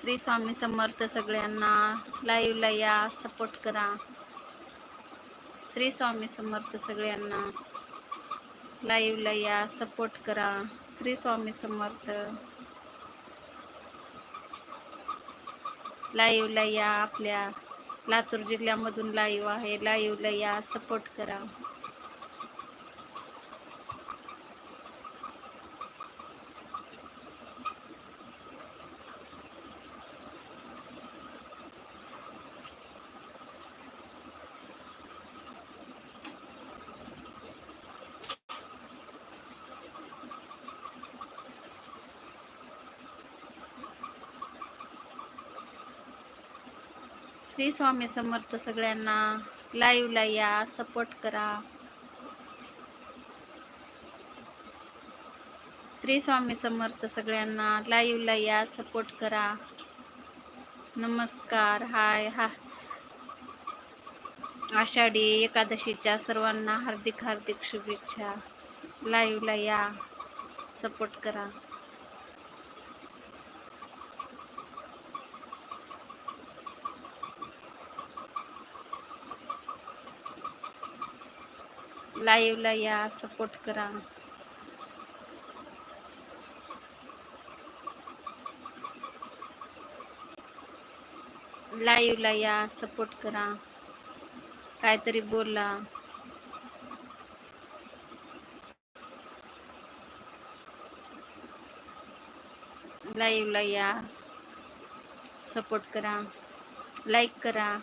श्री स्वामी समर्थ सगळ्यांना लाईव्हला या सपोर्ट करा. श्री स्वामी समर्थ सगळ्यांना लाईव्हला या सपोर्ट करा. श्री स्वामी समर्थ. लाईव्हला या आपल्या लातूर जिल्ह्यामधून लाईव्ह आहे. लाईव्हला या सपोर्ट करा. श्री स्वामी समर्थ सगळ्यांना. लाईव्हला या सपोर्ट करा. श्री स्वामी समर्थ सगळ्यांना लाईव्हला या सपोर्ट करा. नमस्कार हाय हा. आषाढी एकादशीच्या सर्वांना हार्दिक हार्दिक शुभेच्छा. लाईव्हला या सपोर्ट करा. लाईव्हला या सपोर्ट करा. लाईव्हला या सपोर्ट करा. काहीतरी बोला. लाईव्हला या सपोर्ट करा. लाईक करा.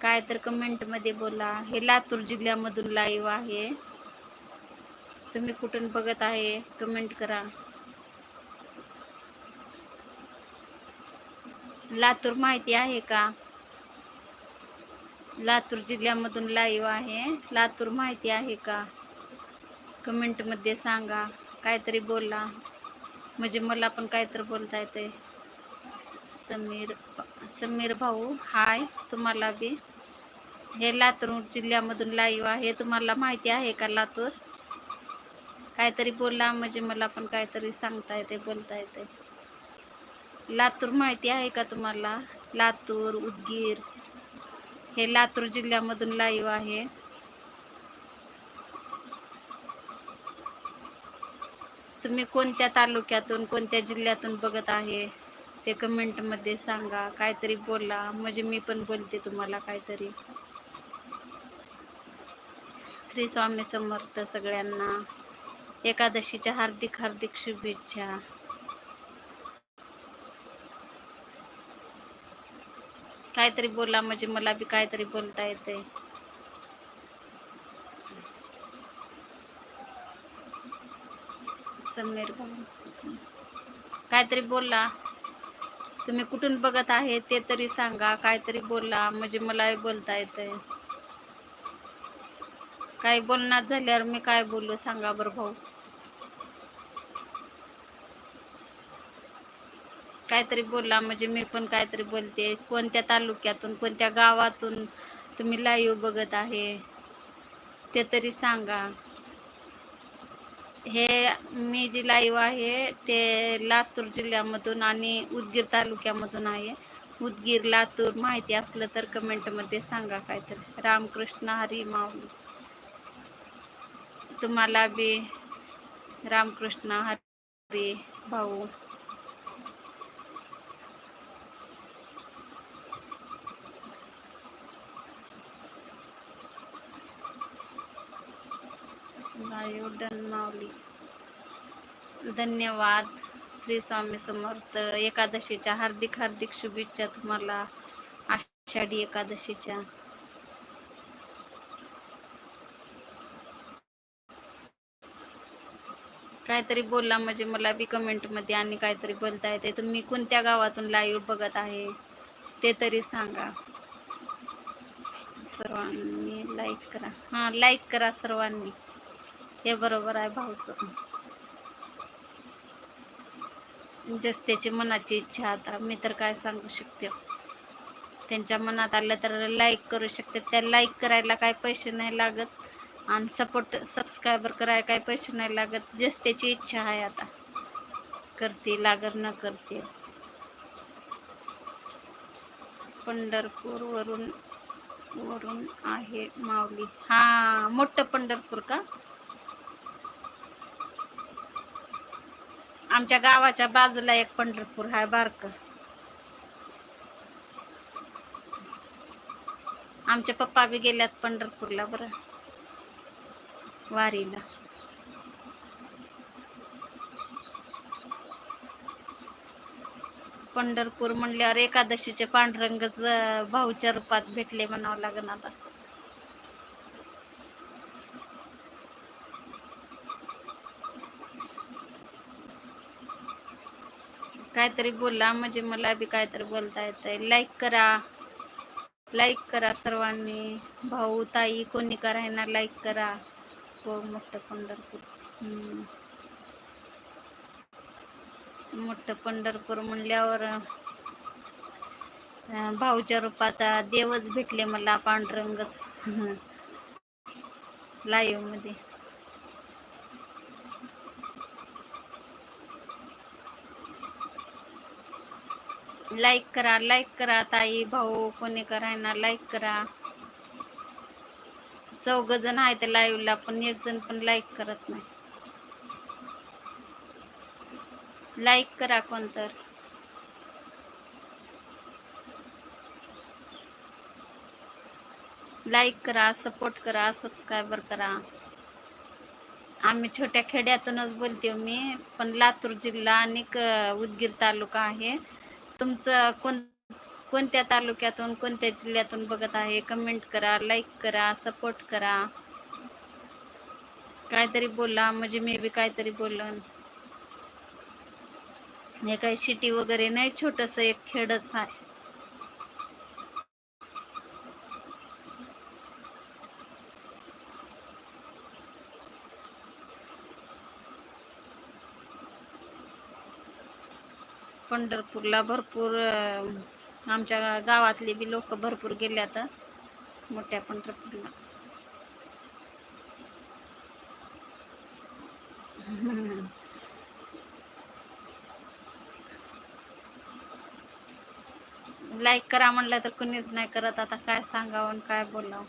काय तर कमेंटमध्ये बोला. हे लातूर जिल्ह्यामधून लाईव्ह आहे. तुम्ही कुठून बघत आहे कमेंट करा. लातूर माहिती आहे का? लातूर जिल्ह्यामधून लाईव्ह आहे. लातूर माहिती आहे का? कमेंटमध्ये सांगा. काहीतरी बोला. म्हणजे मला पण काहीतरी बोलता येते समीर समीर भाऊ हाय तुम्हाला बी. हे लातूर जिल्ह्यामधून लाईव्ह आहे. तुम्हाला माहिती आहे का लातूर? काहीतरी बोला म्हणजे मला पण काहीतरी सांगता येते बोलता येते. लातूर माहिती आहे का तुम्हाला? लातूर उदगीर हे लातूर जिल्ह्यामधून लाईव्ह आहे. तुम्ही कोणत्या तालुक्यातून कोणत्या जिल्ह्यातून बघत आहे? ते कमेंटमध्ये सांगा काहीतरी बोला. म्हणजे मी पण बोलते तुम्हाला काहीतरी. श्री स्वामी समर्थ सगळ्यांना. एकादशीच्या हार्दिक हार्दिक शुभेच्छा. काहीतरी बोला म्हणजे मला बी काहीतरी बोलता येते. समीर काहीतरी बोला. तुम्ही कुठून बघत आहे ते तरी सांगा काहीतरी बोला म्हणजे मलाही बोलता येतंय. काही बोलणार झाल्यावर मी काय बोललो सांगा बरं भाऊ. काहीतरी बोला म्हणजे मी पण काहीतरी बोलते. कोणत्या तालुक्यातून कोणत्या गावातून तुम्ही लाईव्ह बघत आहे ते तरी सांगा. हे मी जी लाईव्ह आहे ते लातूर जिल्ह्यामधून आणि उदगीर तालुक्यामधून आहे. उदगीर लातूर माहिती असलं तर कमेंटमध्ये सांगा काय तर रामकृष्ण हरी माऊली. तुम्हाला बी रामकृष्ण हरी भाऊ. लाईव्ह डन माऊली धन्यवाद श्री स्वामी समर्थ. एकादशीच्या हार्दिक हार्दिक शुभेच्छा तुम्हाला. आषाढी एकादशीच्या. काहीतरी बोलला म्हणजे मला बी कमेंटमध्ये आणि काहीतरी बोलता येते. तुम्ही कोणत्या गावातून लाईव्ह बघत आहे? ते तरी सांगा. सर्वांनी लाईक करा. हां लाईक करा सर्वांनी. हे बरोबर आहे भाऊचं. जस त्याची मनाची इच्छा आता मी तर काय सांगू शकते. त्यांच्या मनात आलं तर लाईक करू शकते. त्या लाईक करायला काय पैसे नाही लागत. आणि सपोर्ट सबस्क्रायबर करायला काय पैसे नाही लागत. जस त्याची इच्छा आहे आता. करते लागत न करते पंढरपूर वरून वरून आहे माऊली. हा मोठं पंढरपूर का? आमच्या गावाच्या बाजूला एक पंढरपूर आहे बारक. आमचे पप्पा बी गेल्यात पंढरपूरला बरं. वारीला. पंढरपूर म्हणल्यावर एकादशीचे पांडुरंगच भाऊच्या रूपात भेटले म्हणावं लागेल आता. काहीतरी बोला म्हणजे मला बी काहीतरी बोलता येतंय. लाईक करा. लाईक करा सर्वांनी. भाऊ ताई कोणी करायना लाईक करा. हो मोठं पंढरपूर. मोठं पंढरपूर म्हणल्यावर भाऊच्या रूपात देवच भेटले मला पांडुरंगच. लाईव्हमध्ये. लाईक करा लाईक करा ताई भाऊ कोणी करायना लाईक करा. चौघ जण आहेत लाईव्हला ला पण एक जण पण लाईक करत नाही. लाईक करा कोण तर लाईक करा सपोर्ट करा सबस्क्रायबर करा. आम्ही छोट्या खेड्यातूनच बोलते मी पण लातूर जिल्हा आणि उदगीर तालुका आहे. तुमचं कोण कोणत्या तालुक्यातून कोणत्या जिल्ह्यातून बघत आहे? कमेंट करा लाईक करा सपोर्ट करा. काहीतरी बोला म्हणजे मी बी काहीतरी बोलन. हे काही सिटी वगैरे नाही छोटस एक खेडच आहे. पंढरपूरला भरपूर आमच्या गावातले बी लोक भरपूर गेले आता मोठ्या पंढरपूरला. लाईक करा म्हणलं तर कुणीच नाही करत आता काय सांगावं आणि काय बोलावं.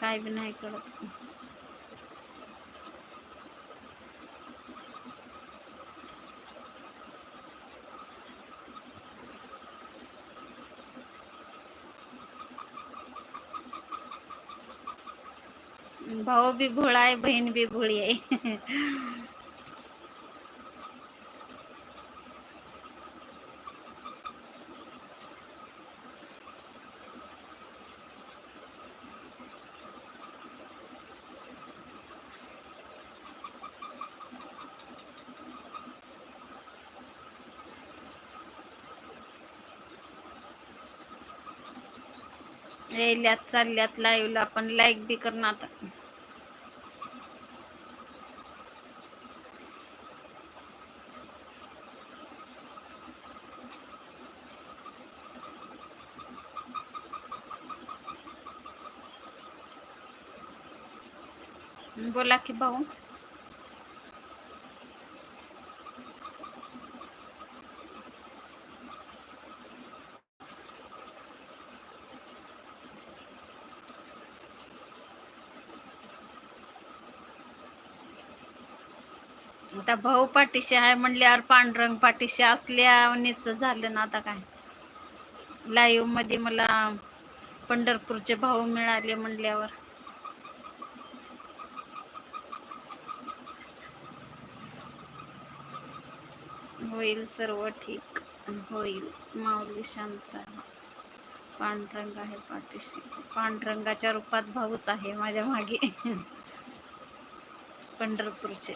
काय बी नाही करत. भाऊ बी भोळा आहे बहीण बी भोळी आहे. यायल्यात चालल्यात लाईव्हला पण लाईक बी करणार बोला की भाऊ. आता भाऊ पाठीशी आहे म्हणल्यावर पांडुरंग पाठीशी असल्यानेच झालं ना आता काय. लाईव्हमध्ये मला पंढरपूरचे भाऊ मिळाले म्हणल्यावर. होईल सर्व ठीक. होईल. माऊली शांत पांढरंग पांडुरंग आहे पाठीशी. पांडुरंगाच्या रूपात भाऊच आहे माझ्या मागे. पंढरपूरचे.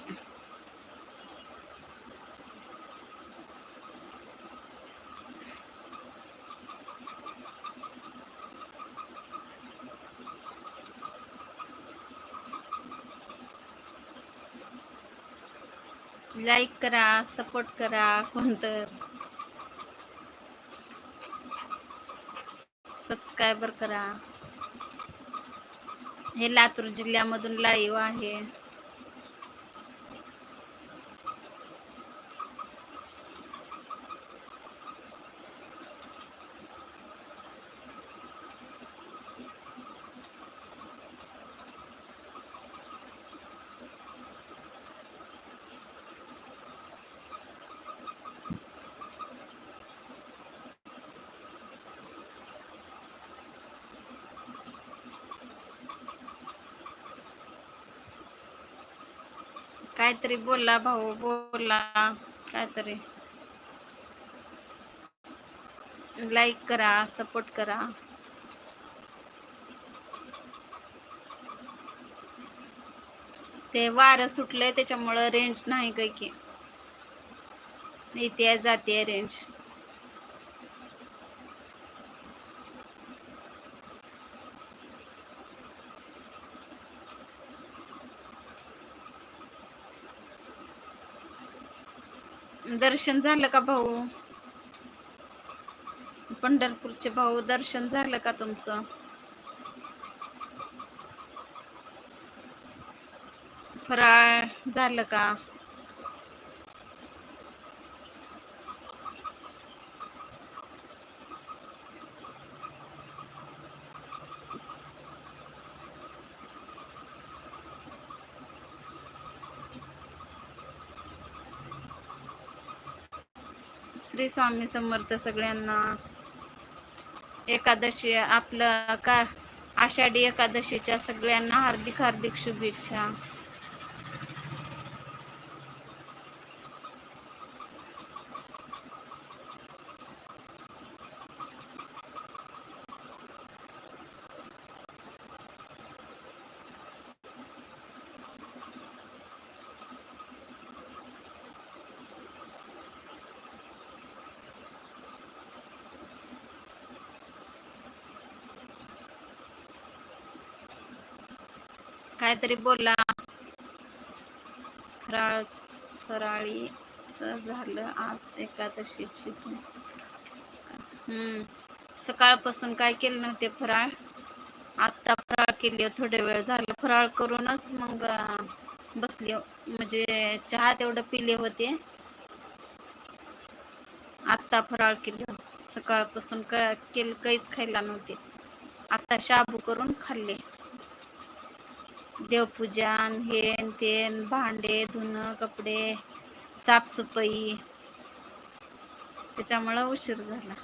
लाईक करा सपोर्ट करा कोणतं? सबस्क्रायबर करा. हे लातूर जिल्ह्यामधून लाईव्ह आहे. काहीतरी बोला भाऊ बोला काहीतरी. लाईक करा सपोर्ट करा. ते वारं सुटलंय त्याच्यामुळं रेंज नाही काही की. इथे जाते रेंज दर्शन झालं का भाऊ? पंढरपूरचे भाऊ दर्शन झालं का तुमचं? फराळ झालं का श्री स्वामी समर्थ सगळ्यांना. एकादशी आपलं का आषाढी एकादशीच्या सगळ्यांना हार्दिक हार्दिक शुभेच्छा. काहीतरी बोला. फराळ फराळीच झालं आज एकादशीची. हम्म. सकाळपासून काय केलं नव्हते फराळ? आत्ता फराळ केली थोडे वेळ झालं. फराळ करूनच मग बसले. म्हणजे चहा तेवढं पिले होते. आत्ता फराळ केलं. सकाळपासून का केलं काहीच खायला नव्हते. आता शाबू करून खाल्ले. देवपूजन हे तेन भांडे धुणं कपडे साफसफाई. त्याच्यामुळं उशीर झाला.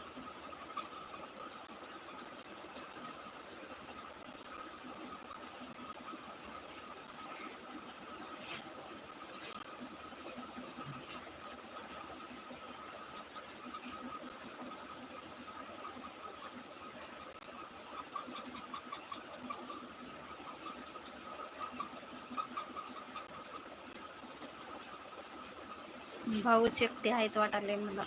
भाऊ एकटे आहेत वाटाले मला.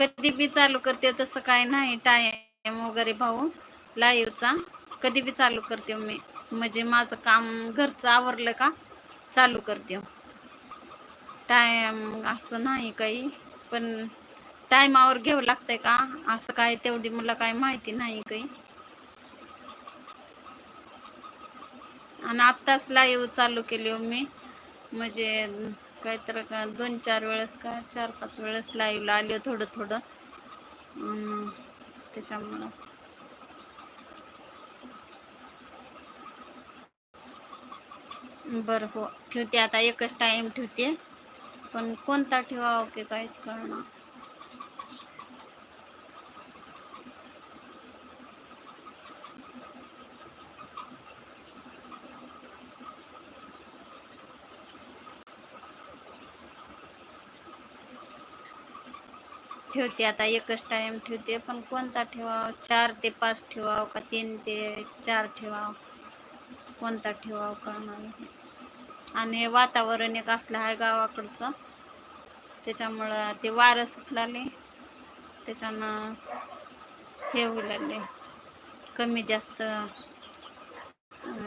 कधी बी चालू करते तसं काय नाही टाइम वगैरे भाऊ लाईव्हचा कधी बी चालू करते मी. म्हणजे माझं काम घरचं आवरलं का चालू करते. टाइम असं नाही काही. पण टायमावर घ्यावं लागतंय का? असं काय तेवढी मला काय माहिती नाही काही. आणि आत्ताच लाईव्ह चालू केली हो मी. म्हणजे काय तर दोन चार वेळेस का चार पाच वेळेस लाईव्हला आले हो थोडं थोडं. त्याच्यामुळं. बरं हो ठेवते आता एकच टाइम ठेवते. पण कोणता ठेवावं की काहीच कळणार. ठेवते आता एकच टाइम ठेवते पण कोणता ठेवावं? चार ते पाच ठेवावं का तीन ते चार ठेवावं? कोणता ठेवावं कळणार आणि वातावरण एक असलं आहे गावाकडचं. त्याच्यामुळं ते वारं सुटलाले. त्याच्यानं हे होऊ लागले कमी जास्त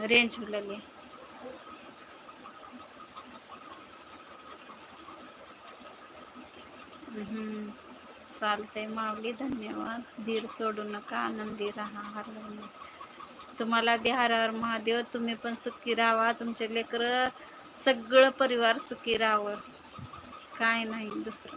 रेंज होऊ लागले चालतंय मावली धन्यवाद. धीर सोडू नका. आनंदी राहा. हर तुम्हाला बिहारावर महादेव तुम्ही पण सुखी राहा. तुमचे लेकर सगळं परिवार सुखी राहावं. काय नाही दुसरं.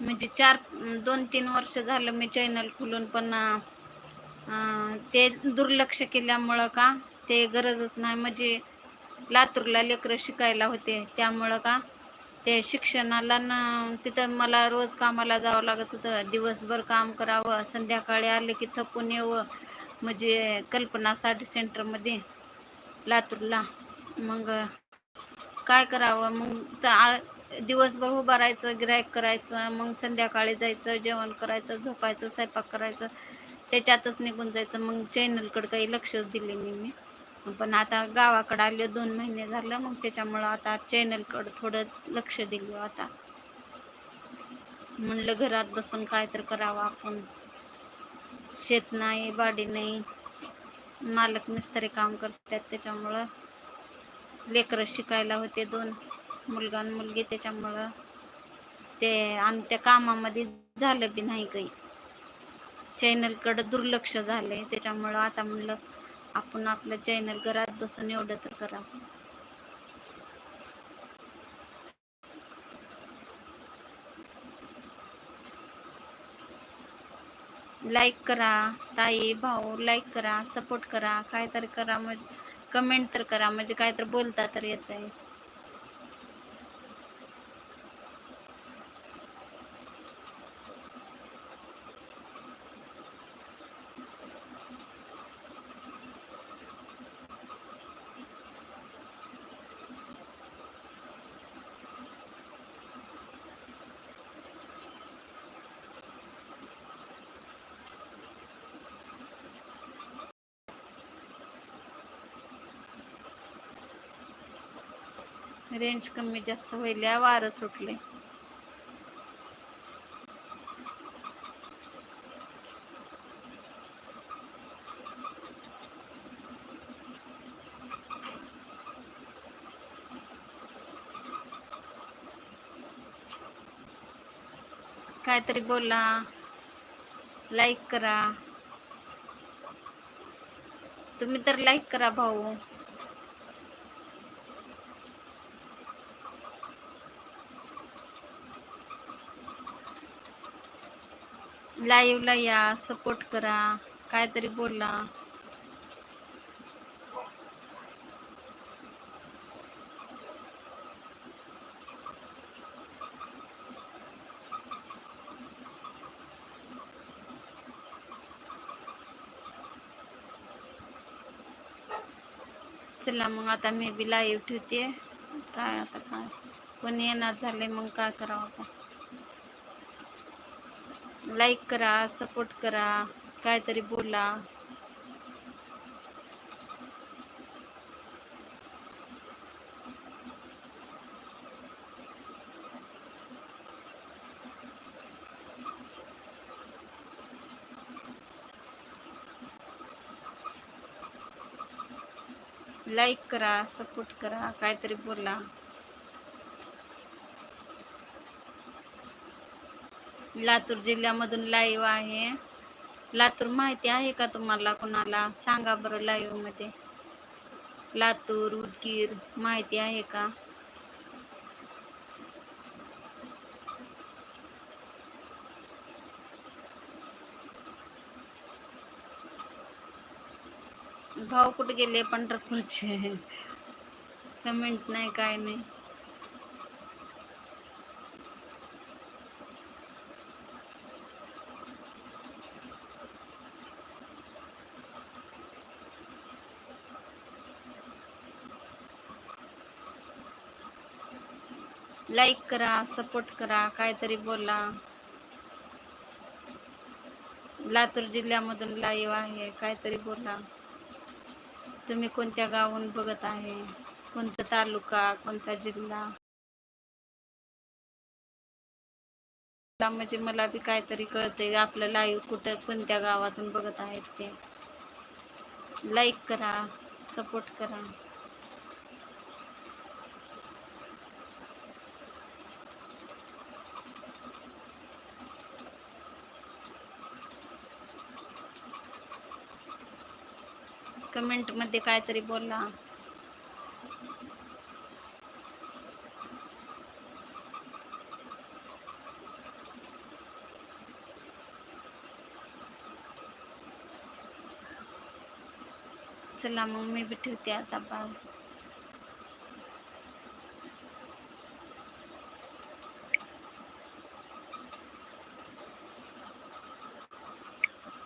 म्हणजे चार दोन तीन वर्ष झालं मी चॅनल खुलून पण ते दुर्लक्ष केल्यामुळं का ते गरजच नाही. म्हणजे लातूरला लेकरं शिकायला होते त्यामुळं का ते शिक्षणाला न तिथं मला रोज कामाला जावं लागत होतं. दिवसभर काम करावं संध्याकाळी आले की थकून यावं. म्हणजे कल्पना साठी सेंटरमध्ये लातूरला. मग काय करावं? मग दिवसभर उभा राहायचं गिरायक करायचं मग संध्याकाळी जायचं जेवण करायचं झोपायचं स्वयंपाक करायचं. त्याच्यातच निघून जायचं. मग चॅनलकडे काही लक्षच दिले नाही मी. पण आता गावाकडे आले दोन महिने झालं. मग त्याच्यामुळं आता चॅनलकडं थोडं लक्ष दिलं आता. म्हणलं घरात बसून काय तर करावं आपण. शेत नाही बाडी नाही. मालक मिस्त्री काम करतात त्याच्यामुळं. लेकरं शिकायला होते दोन. मुलगा आणि मुलगी त्याच्यामुळं. ते आणि त्या कामामध्ये झालं बी नाही काही. चॅनलकडं दुर्लक्ष झालंय. त्याच्यामुळं आता म्हणलं आपण आपलं चॅनल घरात बसून एवढं तर करावं. लाईक करा ताई भाऊ लाईक करा सपोर्ट करा काय म्हणजे तर करा म्हणजे कमेंट तर करा म्हणजे काय तर बोलता तर येत आहे रेंज कमी जास्त होईल या वारं सुटले. काहीतरी बोला लाईक करा. तुम्ही तर लाईक करा भाऊ. लाईव्हला या सपोर्ट करा काहीतरी बोला. चला मग आता मी बी लाईव्ह ठेवते. काय आता काय? कोणी येणार झाले मग काय करावं आता? लाईक करा सपोर्ट करा काहीतरी बोला. लाईक करा सपोर्ट करा काहीतरी बोला. लातूर जिल्ह्यामधून लाईव्ह आहे. लातूर माहिती आहे का तुम्हाला कोणाला? सांगा बरं लाईव्हमध्ये. लातूर उदगीर माहिती आहे का? भाऊ कुठे गेले? पंढरपूरचे. कमेंट नाही काय नाही. लाईक करा सपोर्ट करा काहीतरी बोला. लातूर जिल्ह्यामधून लाईव्ह आहे काहीतरी बोला. तुम्ही कोणत्या गावून बघत आहे? कोणता तालुका कोणता जिल्हा? म्हणजे मला बी काहीतरी कळतंय आपलं लाईव्ह कुठं कोणत्या गावातून बघत आहेत ते. लाईक करा सपोर्ट करा. कमेंट मध्य बोलला. चला मग भी बी ठेवते आता बाय